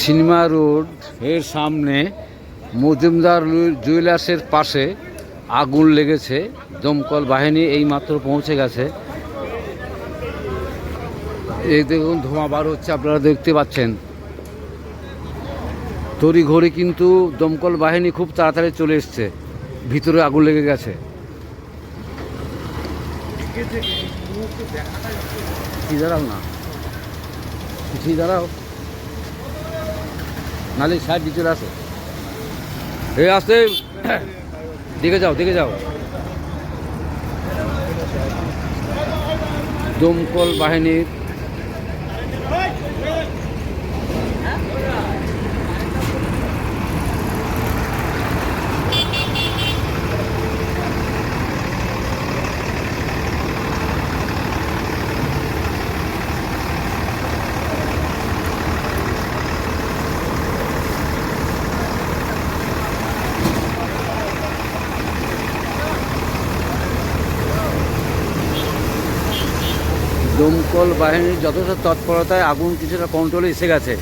Cinema রোডের সামনে মজুমদার জুয়েলার্সের পাশে আগুন লেগেছে, দমকল বাহিনী এইমাত্র পৌঁছে গেছে। এই দেখুন, ধোঁয়া বার হচ্ছে, আপনারা দেখতে পাচ্ছেন। তড়ি ঘড়ি কিন্তু দমকল বাহিনী খুব তাড়াতাড়ি চলে এসছে, ভিতরে আগুন লেগে গেছে। কি দাঁড়াও না? ঠিক দাঁড়াও। নালে সাইড চলে আসো। এ আসতে। দেখে যাও দেখে যাও। দমকল বাহিনীর দমকল বাহিনীর যথেষ্ট তৎপরতায় আগুন কিছুটা কন্ট্রোলে এসে গেছে।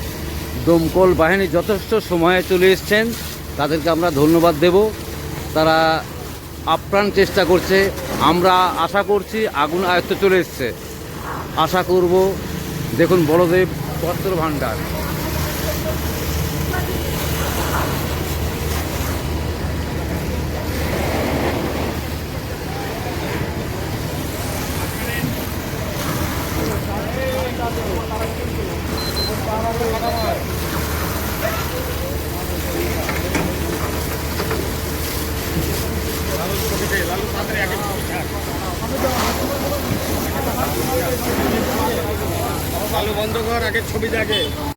দমকল বাহিনী যথেষ্ট সময়ে চলে এসছেন। তাদেরকে আমরা ধন্যবাদ দেব। তারা আপ্রাণ চেষ্টা করছে। আমরা আশা করছি আগুন আয়ত্ত চলে এসছে। আশা করব, দেখুন বড়দেব বস্ত্র ভাণ্ডার। আলু বন্ধ কর আগে ছবি দেখে।